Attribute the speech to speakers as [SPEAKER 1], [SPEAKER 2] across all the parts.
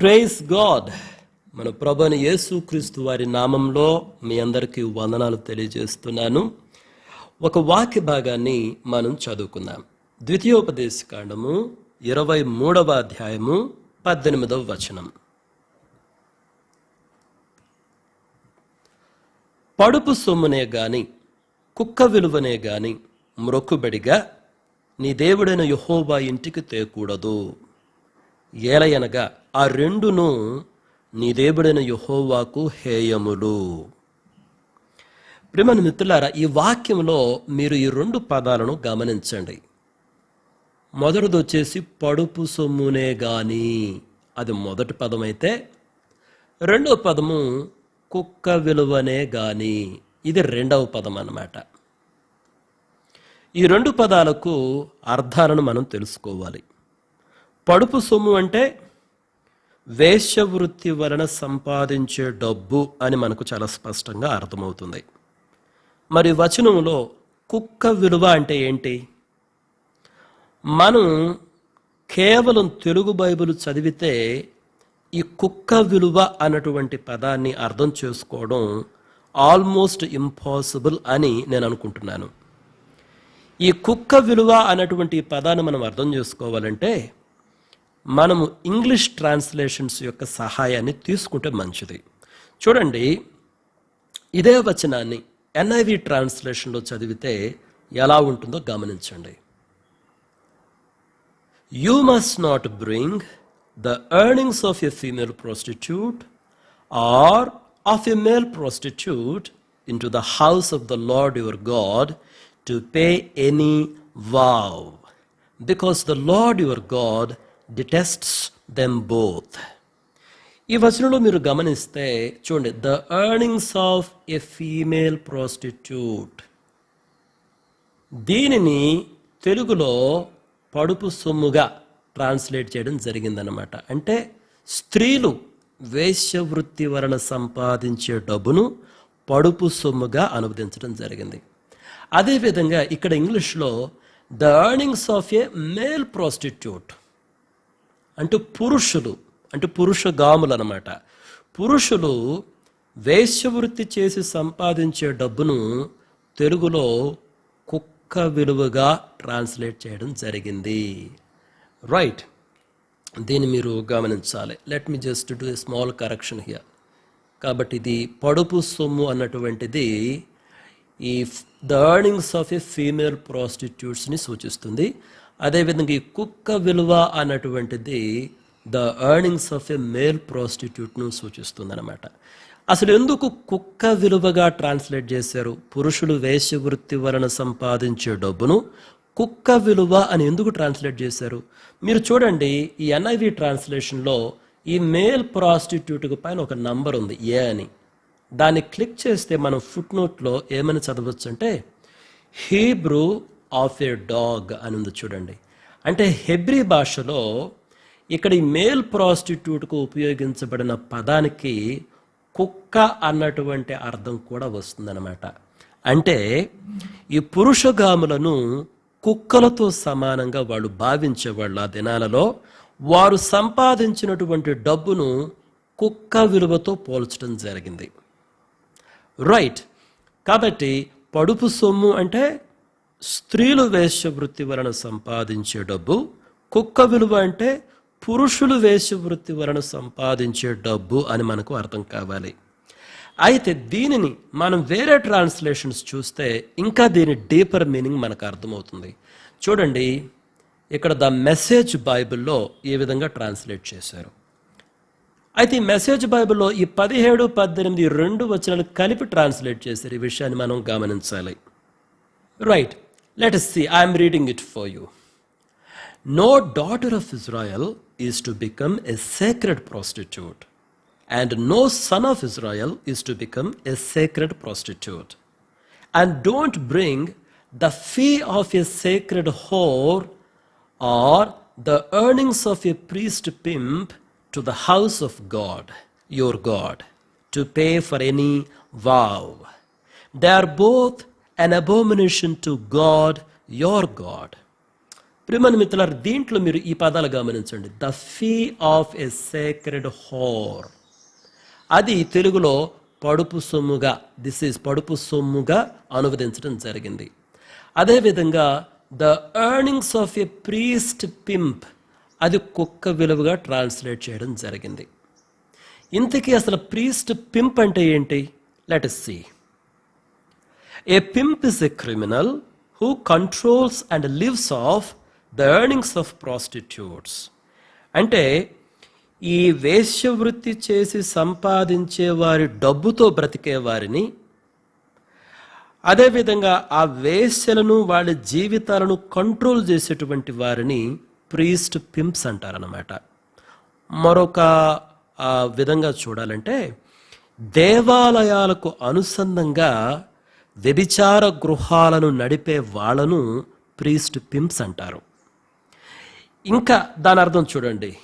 [SPEAKER 1] Praise God మన ప్రభుని యేసుక్రీస్తు వారి నామంలో మీ అందరికీ వందనాలు తెలియజేస్తున్నాను. ఒక వాక్య భాగాన్ని మనం చదువుకుందాం. ద్వితీయోపదేశ కాండము ఇరవై మూడవ అధ్యాయము పద్దెనిమిదవ వచనం. పడుపు సొమ్మునే గాని కుక్క విలువనే గాని మ్రొక్కుబడిగా నీ దేవుడైన యహోబా ఇంటికి తేకూడదు. ఏలయనగా ఆ రెండును నీ దేవుడైన యహోవాకు హేయములు. ప్రేమను మిత్రులారా ఈ వాక్యంలో మీరు ఈ రెండు పదాలను గమనించండి. మొదటిది వచ్చేసి పడుపు సొమ్మునే గాని. అది మొదటి పదం అయితే రెండవ పదము కుక్క విలువనే గాని. ఇది రెండవ పదం అన్నమాట ఈ రెండు పదాలకు అర్థాలను మనం తెలుసుకోవాలి. పడుపు సొమ్ము అంటే వేశ్యవృత్తి వలన సంపాదించే డబ్బు అని మనకు చాలా స్పష్టంగా అర్థమవుతుంది. మరి వచనంలో కుక్క విలువ అంటే ఏంటి? మనం కేవలం తెలుగు బైబిల్ చదివితే ఈ కుక్క విలువ అన్నటువంటి పదాన్ని అర్థం చేసుకోవడం ఆల్మోస్ట్ ఇంపాసిబుల్ అని నేను అనుకుంటున్నాను. ఈ కుక్క విలువ అన్నటువంటి పదాన్ని మనం అర్థం చేసుకోవాలంటే మనము ఇంగ్లీష్ ట్రాన్స్లేషన్స్ యొక్క సహాయాన్ని తీసుకుంటే మంచిది. చూడండి ఇదే వచనాన్ని ఎన్ఐవి ట్రాన్స్లేషన్లో చదివితే ఎలా ఉంటుందో గమనించండి. You must not bring the earnings of a female prostitute or of a male prostitute into the house of the Lord your God to pay any vow because the Lord your God detests them both ఈ వచనంలో మీరు గమనిస్తే చూడండి the earnings of a female prostitute దీనిని తెలుగులో పడుపు సొమ్ముగా translate చేయడం జరిగిందనమాట అంటే స్త్రీలు వేశ్యవృత్తి వలన సంపాదించే డబ్బును పడుపు సొమ్ముగా అనువదించడం జరిగింది. అదేవిధంగా ఇక్కడ ఇంగ్లీష్లో the earnings of a male prostitute అంటే పురుషులు అంటే పురుష గాములు అనమాట పురుషులు వేశ్యవృత్తి చేసి సంపాదించే డబ్బును తెలుగులో కుక్క విలువగా ట్రాన్స్లేట్ చేయడం జరిగింది. రైట్. దీన్ని మీరు గమనించాలి. Let me just do a small correction here. కాబట్టి ఇది పడుపు సొమ్ము అన్నటువంటిది ఈ the earnings of a female ప్రాస్టిట్యూట్స్ని సూచిస్తుంది. అదేవిధంగా ఈ కుక్క విలువ అన్నటువంటిది the earnings of a male ప్రాస్టిట్యూట్ను సూచిస్తుంది అనమాట అసలు ఎందుకు కుక్క విలువగా ట్రాన్స్లేట్ చేశారు? పురుషులు వేశ్యవృత్తి వలన సంపాదించే డబ్బును కుక్క విలువ అని ఎందుకు ట్రాన్స్లేట్ చేశారు? మీరు చూడండి ఈ ఎన్ఐవి ట్రాన్స్లేషన్లో ఈ మేల్ ప్రాస్టిట్యూట్కి పైన ఒక నంబర్ ఉంది ఏ అని. దాన్ని క్లిక్ చేస్తే మనం ఫుట్ నోట్లో ఏమని చదవచ్చు అంటే హీబ్రూ ఆఫ్ ఏ డాగ్ అని ఉంది చూడండి. అంటే హెబ్రీ భాషలో ఇక్కడ ఈ మేల్ ప్రాస్టిట్యూట్కు ఉపయోగించబడిన పదానికి కుక్క అన్నటువంటి అర్థం కూడా వస్తుందన్నమాట. అంటే ఈ పురుషగాములను కుక్కలతో సమానంగా వాళ్ళు భావించేవాళ్ళు ఆ దినాలలో వారు సంపాదించినటువంటి డబ్బును కుక్క విలువతో పోల్చడం జరిగింది. రైట్. కాబట్టి పడుపు సొమ్ము అంటే స్త్రీలు వేశ్యవృత్తి వలన సంపాదించే డబ్బు కుక్క విలువ అంటే పురుషులు వేశ్యవృత్తి వలన సంపాదించే డబ్బు అని మనకు అర్థం కావాలి. అయితే దీనిని మనం వేరే ట్రాన్స్లేషన్స్ చూస్తే ఇంకా దీని డీపర్ మీనింగ్ మనకు అర్థమవుతుంది. చూడండి ఇక్కడ ద మెసేజ్ బైబిల్లో ఈ విధంగా ట్రాన్స్లేట్ చేశారు. అయితే ఈ మెసేజ్ బైబిల్లో ఈ పదిహేడు పద్దెనిమిది రెండు వచనాలు కలిపి ట్రాన్స్లేట్ చేశారు. ఈ విషయాన్ని మనం గమనించాలి. Right. Let us see i am reading it for you. No daughter of israel is to become a sacred prostitute and no son of israel is to become a sacred prostitute. And don't bring the fee of a sacred whore or the earnings of a priest pimp to the house of god your god to pay for any vow. They are both an abomination to God your God ప్రిమన్ మిత్రులారు దీంట్లో మీరు ఈ పదాలు గమనించండి. The fee of a sacred whore అది తెలుగులో పడుపు సొమ్ముగా this is పడుపు సొమ్ముగా అనువదించడం జరిగింది. అదేవిధంగా the earnings of a priest pimp అది కుక్క విలువగా ట్రాన్స్లేట్ చేయడం జరిగింది. ఇంతకీ అసలు ప్రీస్ట్ పింప్ అంటే ఏంటి? Let us see a pimp is a criminal who controls and lives off the earnings of prostitutes. అంటే ఈ వేశ్యవృత్తి చేసి సంపాదించే వారి డబ్బుతో బ్రతికే వారిని అదేవిధంగా ఆ వేశ్యలను వాళ్ళ జీవితాలను కంట్రోల్ చేసేటువంటి వారిని ప్రీస్ట్ పింప్స్ అంటారనమాట మరొక విధంగా చూడాలంటే దేవాలయాలకు అనుసంధంగా వ్యభిచార గృహాలను నడిపే వాళ్ళను ప్రీస్ట్ పింప్స్ అంటారు. ఇంకా దాని అర్థం చూడండి.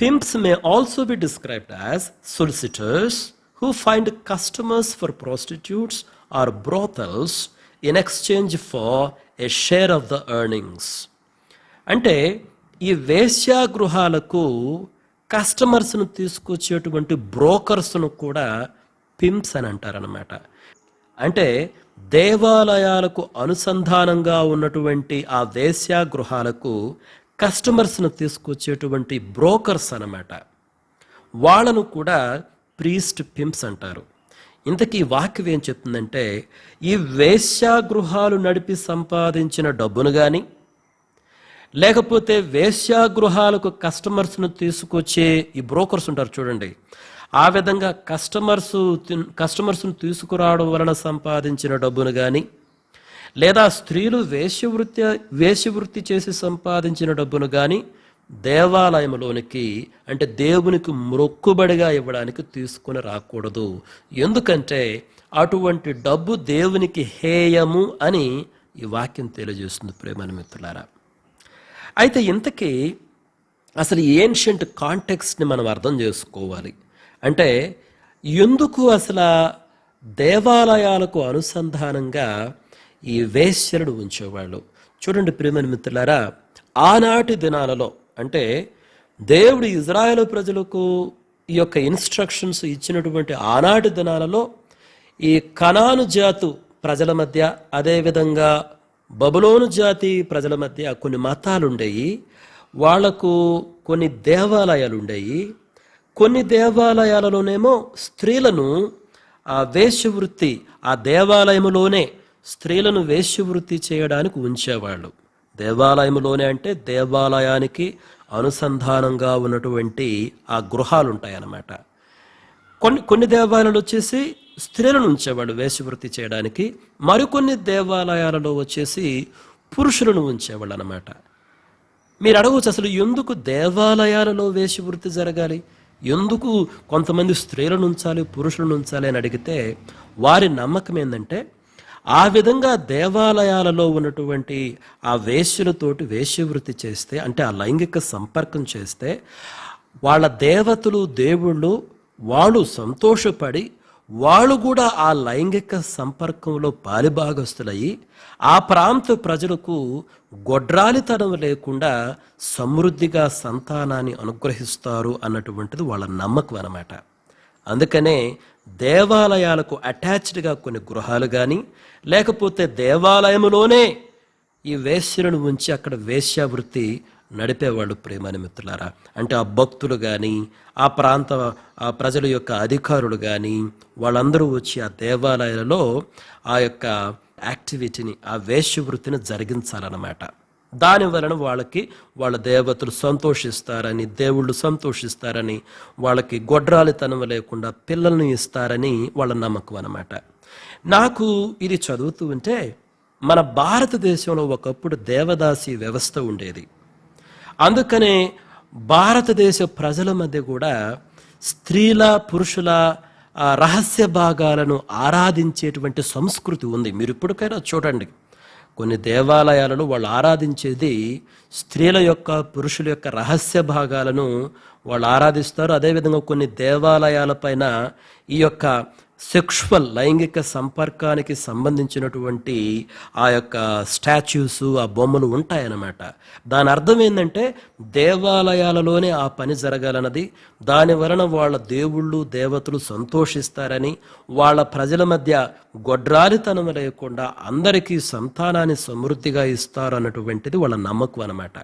[SPEAKER 1] Pimps may also be described as solicitors who find customers for prostitutes or brothels in exchange for a share of the earnings అంటే ఈ వేశ్యాగృహాలకు కస్టమర్స్ను తీసుకొచ్చేటువంటి బ్రోకర్స్ను కూడా పింప్స్ అని అంటారనమాట అంటే దేవాలయాలకు అనుసంధానంగా ఉన్నటువంటి ఆ వేశ్యాగృహాలకు కస్టమర్స్ను తీసుకొచ్చేటువంటి బ్రోకర్స్ అన్నమాట. వాళ్ళను కూడా ప్రీస్ట్ పింప్స్ అంటారు. ఇంతకీ వాక్యం ఏం చెప్తుందంటే ఈ వేశ్యాగృహాలు నడిపి సంపాదించిన డబ్బును కానీ లేకపోతే వేశ్యాగృహాలకు కస్టమర్స్ను తీసుకొచ్చే ఈ బ్రోకర్స్ ఉంటారు చూడండి. ఆ విధంగా కస్టమర్స్ కస్టమర్స్ను తీసుకురావడం వలన సంపాదించిన డబ్బును కానీ లేదా స్త్రీలు వేశ్యవృత్తి వేశ్యవృత్తి చేసి సంపాదించిన డబ్బును కానీ దేవాలయంలోనికి అంటే దేవునికి మొక్కుబడిగా ఇవ్వడానికి తీసుకుని రాకూడదు. ఎందుకంటే అటువంటి డబ్బు దేవునికి హేయము అని ఈ వాక్యం తెలియజేస్తుంది ప్రేమని మిత్రులారా. అయితే ఇంతకీ అసలు ఏన్షియంట్ కాంటెక్స్ట్ని మనం అర్థం చేసుకోవాలి. అంటే ఎందుకు అసలు దేవాలయాలకు అనుసంధానంగా ఈ వేశ్యలను ఉంచేవాళ్ళు? చూడండి ప్రియమైన మిత్రులారా ఆనాటి దినాలలో అంటే దేవుడు ఇజ్రాయేల్ ప్రజలకు ఈ యొక్క ఇన్స్ట్రక్షన్స్ ఇచ్చినటువంటి ఆనాటి దినాలలో ఈ కణాను జాతు ప్రజల మధ్య అదేవిధంగా బబులోను జాతి ప్రజల మధ్య కొన్ని మతాలు ఉండేవి వాళ్ళకు కొన్ని దేవాలయాలు ఉండేవి కొన్ని దేవాలయాలలోనేమో స్త్రీలను ఆ వేశ్యవృత్తి ఆ దేవాలయములోనే స్త్రీలను వేశ్యవృత్తి చేయడానికి ఉంచేవాళ్ళు. దేవాలయములోనే అంటే దేవాలయానికి అనుసంధానంగా ఉన్నటువంటి ఆ గృహాలు ఉంటాయన్నమాట కొన్ని కొన్ని దేవాలయాలు వచ్చేసి స్త్రీలను ఉంచేవాళ్ళు వేషవృత్తి చేయడానికి. మరికొన్ని దేవాలయాలలో వచ్చేసి పురుషులను ఉంచేవాళ్ళు అనమాట మీరు అడగవచ్చు అసలు ఎందుకు దేవాలయాలలో వేశ్యవృత్తి జరగాలి? ఎందుకు కొంతమంది స్త్రీలను ఉంచాలి పురుషులను ఉంచాలి అని అడిగితే వారి నమ్మకం ఏంటంటే ఆ విధంగా దేవాలయాలలో ఉన్నటువంటి ఆ వేశ్యలతోటి వేశ్యవృత్తి చేస్తే అంటే ఆ లైంగిక సంపర్కం చేస్తే వాళ్ళ దేవతలు దేవుళ్ళు వాళ్ళు సంతోషపడి వాళ్ళు కూడా ఆ లైంగిక సంపర్కంలో పాలిభాగస్తులయ్యి ఆ ప్రాంత ప్రజలకు గొడ్రాలితనం లేకుండా సమృద్ధిగా సంతానాన్ని అనుగ్రహిస్తారు అన్నటువంటిది వాళ్ళ నమ్మకం అన్నమాట. అందుకనే దేవాలయాలకు అటాచ్డ్గా కొన్ని గృహాలు కానీ లేకపోతే దేవాలయములోనే ఈ వేశ్యలను ఉంచి అక్కడ వేశ్యావృత్తి నడిపేవాళ్ళు ప్రేమని మిత్రులారా? అంటే ఆ భక్తులు కానీ ఆ ప్రాంత ఆ ప్రజల యొక్క అధికారులు కానీ వాళ్ళందరూ వచ్చి ఆ దేవాలయాలలో ఆ యొక్క యాక్టివిటీని ఆ వేశ్యవృత్తిని జరిగించాలన్నమాట. దాని వలన వాళ్ళకి వాళ్ళ దేవతలు సంతోషిస్తారని దేవుళ్ళు సంతోషిస్తారని వాళ్ళకి గొడ్రాలితనం లేకుండా పిల్లల్ని ఇస్తారని వాళ్ళ నమ్మకం అనమాట నాకు ఇది చదువుతూ ఉంటే మన భారతదేశంలో ఒకప్పుడు దేవదాసి వ్యవస్థ ఉండేది. అందుకనే భారతదేశ ప్రజల మధ్య కూడా స్త్రీల పురుషుల రహస్య భాగాలను ఆరాధించేటువంటి సంస్కృతి ఉంది. మీరు ఇప్పటికైనా చూడండి. కొన్ని దేవాలయాలలో వాళ్ళు ఆరాధించేది స్త్రీల యొక్క పురుషుల యొక్క రహస్య భాగాలను వాళ్ళు ఆరాధిస్తారు. అదేవిధంగా కొన్ని దేవాలయాల పైన ఈ యొక్క సెక్షువల్ లైంగిక సంపర్కానికి సంబంధించినటువంటి ఆ యొక్క స్టాచ్యూస్ ఆ బొమ్మలు ఉంటాయన్నమాట. దాని అర్థం ఏంటంటే దేవాలయాలలోనే ఆ పని జరగాలన్నది. దాని వలన వాళ్ళ దేవుళ్ళు దేవతలు సంతోషిస్తారని వాళ్ళ ప్రజల మధ్య గొడ్రాలితనం లేకుండా అందరికీ సంతానాన్ని సమృద్ధిగా ఇస్తారు అన్నటువంటిది వాళ్ళ నమ్మకం అన్నమాట.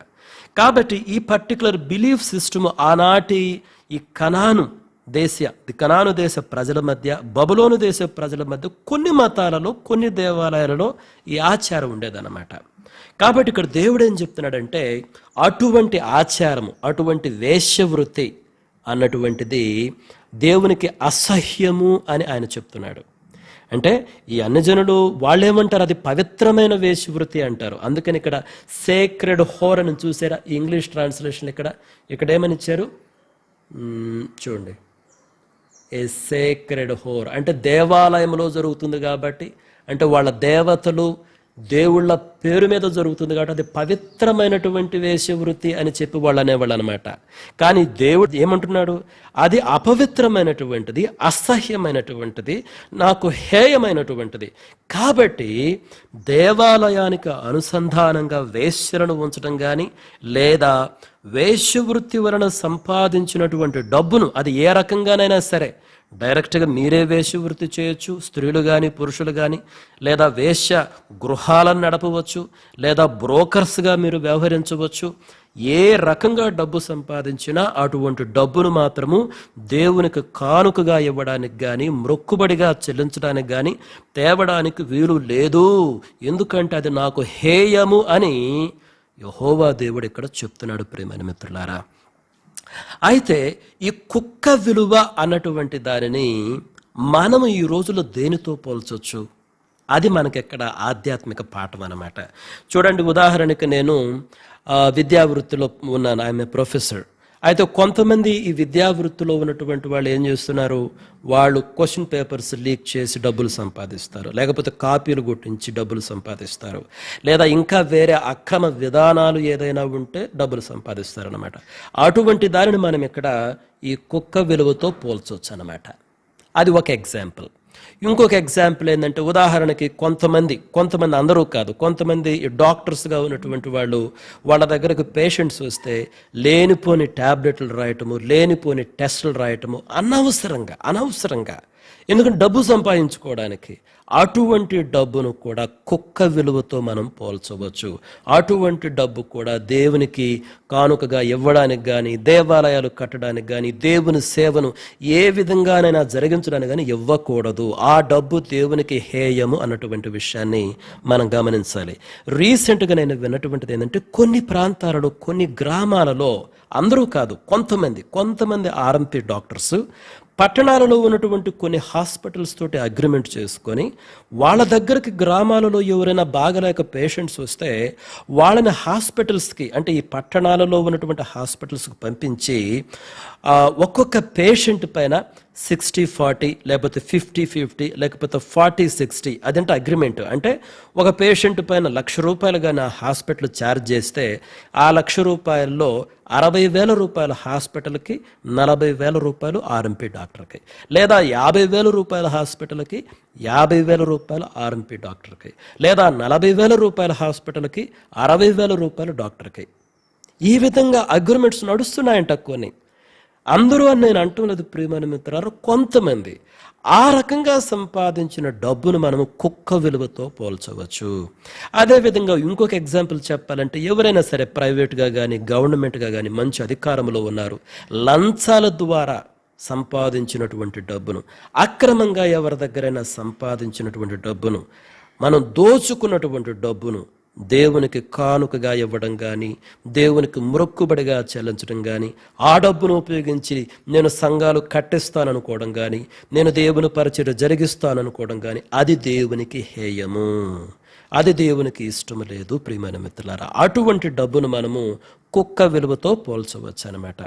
[SPEAKER 1] కాబట్టి ఈ పర్టికులర్ బిలీఫ్ సిస్టమ్ ఆనాటి ఈ కణాను దేశ కనాను దేశ ప్రజల మధ్య బబులోను దేశ ప్రజల మధ్య కొన్ని మతాలలో కొన్ని దేవాలయాలలో ఈ ఆచారం ఉండేదన్నమాట. కాబట్టి ఇక్కడ దేవుడు ఏం చెప్తున్నాడంటే అటువంటి ఆచారము అటువంటి వేశ్యవృత్తి అన్నటువంటిది దేవునికి అసహ్యము అని ఆయన చెప్తున్నాడు. అంటే ఈ అన్నజనులు వాళ్ళేమంటారు? అది పవిత్రమైన వేషవృత్తి అంటారు. అందుకని ఇక్కడ సేక్రెడ్ హోర్ అని చూసారా? ఇంగ్లీష్ ట్రాన్స్లేషన్ ఇక్కడ ఇక్కడ ఏమని ఇచ్చారు? చూడండి. ఏ సేక్రెడ్ హోర్ అంటే దేవాలయంలో జరుగుతుంది కాబట్టి అంటే వాళ్ళ దేవతలు దేవుళ్ళ పేరు మీద జరుగుతుంది కాబట్టి అది పవిత్రమైనటువంటి వేషవృత్తి అని చెప్పి వాళ్ళు అనేవాళ్ళు అనమాట కానీ దేవుడు ఏమంటున్నాడు? అది అపవిత్రమైనటువంటిది అసహ్యమైనటువంటిది నాకు హేయమైనటువంటిది. కాబట్టి దేవాలయానికి అనుసంధానంగా వేశ్యలను ఉంచడం కానీ లేదా వేశ్యవృత్తి వలన సంపాదించినటువంటి డబ్బును అది ఏ రకంగానైనా సరే డైరెక్ట్గా మీరే వేశ్యవృత్తి చేయొచ్చు స్త్రీలు కానీ పురుషులు కానీ లేదా వేశ్య గృహాలను నడపవచ్చు లేదా బ్రోకర్స్గా మీరు వ్యవహరించవచ్చు. ఏ రకంగా డబ్బు సంపాదించినా అటువంటి డబ్బును మాత్రము దేవునికి కానుకగా ఇవ్వడానికి కానీ మొక్కుబడిగా చెల్లించడానికి కానీ తేవడానికి వీలు లేదు. ఎందుకంటే అది నాకు హేయము అని యహోవా దేవుడు ఇక్కడ చెప్తున్నాడు ప్రేమైన మిత్రులారా. అయితే ఈ కుక్క విలువ అన్నటువంటి దానిని మనము ఈ రోజుల్లో దేనితో పోల్చొచ్చు? అది మనకెక్కడ ఆధ్యాత్మిక పాఠం అనమాట చూడండి ఉదాహరణకి నేను విద్యావృత్తిలో ఉన్నాను. I'm a professor. అయితే కొంతమంది ఈ విద్యావృత్తిలో ఉన్నటువంటి వాళ్ళు ఏం చేస్తున్నారు? వాళ్ళు క్వశ్చన్ పేపర్స్ లీక్ చేసి డబ్బులు సంపాదిస్తారు. లేకపోతే కాపీలు కొట్టించి డబ్బులు సంపాదిస్తారు. లేదా ఇంకా వేరే అక్రమ విధానాలు ఏదైనా ఉంటే డబ్బులు సంపాదిస్తారు అనమాట అటువంటి దానిని మనం ఇక్కడ ఈ కుక్క విలువతో పోల్చవచ్చు అనమాట అది ఒక ఎగ్జాంపుల్. ఇంకొక ఎగ్జాంపుల్ ఏంటంటే ఉదాహరణకి కొంతమంది కొంతమంది అందరూ కాదు కొంతమంది డాక్టర్స్గా ఉన్నటువంటి వాళ్ళు వాళ్ళ దగ్గరకు పేషెంట్స్ వస్తే లేనిపోని ట్యాబ్లెట్లు రాయటము లేనిపోని టెస్టులు రాయటము అనవసరంగా అనవసరంగా ఎందుకంటే డబ్బు సంపాదించుకోవడానికి అటువంటి డబ్బును కూడా కుక్క విలువతో మనం పోల్చవచ్చు. అటువంటి డబ్బు కూడా దేవునికి కానుకగా ఇవ్వడానికి కానీ దేవాలయాలు కట్టడానికి కానీ దేవుని సేవను ఏ విధంగానైనా జరిగించడానికి కానీ ఇవ్వకూడదు. ఆ డబ్బు దేవునికి హేయము అన్నటువంటి విషయాన్ని మనం గమనించాలి. రీసెంట్గా నేను విన్నటువంటిది ఏంటంటే కొన్ని ప్రాంతాలలో కొన్ని గ్రామాలలో అందరూ కాదు కొంతమంది కొంతమంది ఆర్ఎంపీ డాక్టర్స్ పట్టణాలలో ఉన్నటువంటి కొన్ని హాస్పిటల్స్ తోటి అగ్రిమెంట్ చేసుకొని వాళ్ళ దగ్గరికి గ్రామాలలో ఎవరైనా బాగలేక పేషెంట్స్ వస్తే వాళ్ళని హాస్పిటల్స్కి అంటే ఈ పట్టణాలలో ఉన్నటువంటి హాస్పిటల్స్కి పంపించి ఒక్కొక్క పేషెంట్ పైన సిక్స్టీ ఫార్టీ లేకపోతే ఫిఫ్టీ ఫిఫ్టీ లేకపోతే ఫార్టీ సిక్స్టీ అదంటే అగ్రిమెంట్ అంటే ఒక పేషెంట్ పైన లక్ష రూపాయలు కానీ ఆ హాస్పిటల్ ఛార్జ్ చేస్తే ఆ లక్ష రూపాయల్లో అరవై వేల రూపాయల హాస్పిటల్కి నలభై వేల రూపాయలు ఆర్ఎంపీ డాక్టర్కి లేదా యాభై వేల రూపాయల హాస్పిటల్కి యాభై వేల రూపాయలు ఆర్ఎంపీ డాక్టర్కి లేదా నలభై వేల రూపాయల హాస్పిటల్కి అరవై వేల రూపాయలు డాక్టర్కి ఈ విధంగా అగ్రిమెంట్స్ నడుస్తున్నాయంట కొన్ని. అందరూ అని నేను అంటున్నది ప్రియమైన మిత్రాలు కొంతమంది ఆ రకంగా సంపాదించిన డబ్బును మనము కుక్క విలువతో పోల్చవచ్చు. అదేవిధంగా ఇంకొక ఎగ్జాంపుల్ చెప్పాలంటే ఎవరైనా సరే ప్రైవేట్గా కానీ గవర్నమెంట్గా కానీ మంచి అధికారంలో ఉన్నారు. లంచాల ద్వారా సంపాదించినటువంటి డబ్బును అక్రమంగా ఎవరి దగ్గరైనా సంపాదించినటువంటి డబ్బును మనం దోచుకున్నటువంటి డబ్బును దేవునికి కానుకగా ఇవ్వడం కానీ దేవునికి మొరక్కుబడిగా చెల్లించడం కానీ ఆ డబ్బును ఉపయోగించి నేను సంఘాలు కట్టిస్తాననుకోవడం కానీ నేను దేవుని పరిచయం జరిగిస్తాననుకోవడం కానీ అది దేవునికి హేయము. అది దేవునికి ఇష్టం లేదు ప్రియమైన మిత్రులారా. అటువంటి డబ్బును మనము కుక్క విలువతో పోల్చవచ్చు అనమాట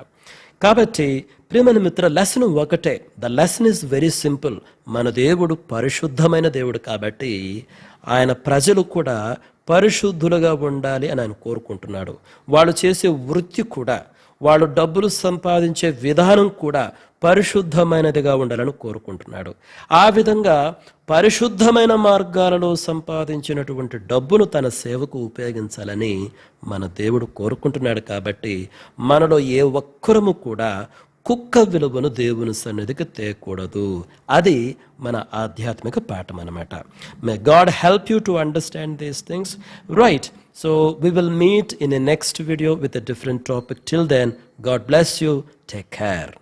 [SPEAKER 1] కాబట్టి ప్రియమైన మిత్ర లెసన్ ఒకటే. The lesson is very simple. మన దేవుడు పరిశుద్ధమైన దేవుడు కాబట్టి ఆయన ప్రజలు కూడా పరిశుద్ధులుగా ఉండాలి అని ఆయన కోరుకుంటున్నాడు. వాళ్ళు చేసే వృత్తి కూడా వాళ్ళు డబ్బులు సంపాదించే విధానం కూడా పరిశుద్ధమైనదిగా ఉండాలని కోరుకుంటున్నాడు. ఆ విధంగా పరిశుద్ధమైన మార్గాలలో సంపాదించినటువంటి డబ్బును తన సేవకు ఉపయోగించాలని మన దేవుడు కోరుకుంటున్నాడు కాబట్టి మనలో ఏ ఒక్కరము కూడా కుక్క విలువను దేవుని సన్నిధికి తేకూడదు. అది మన ఆధ్యాత్మిక పాఠం అనమాట may God help you to understand these things right so we will meet in a next video with a different topic till then God bless you take care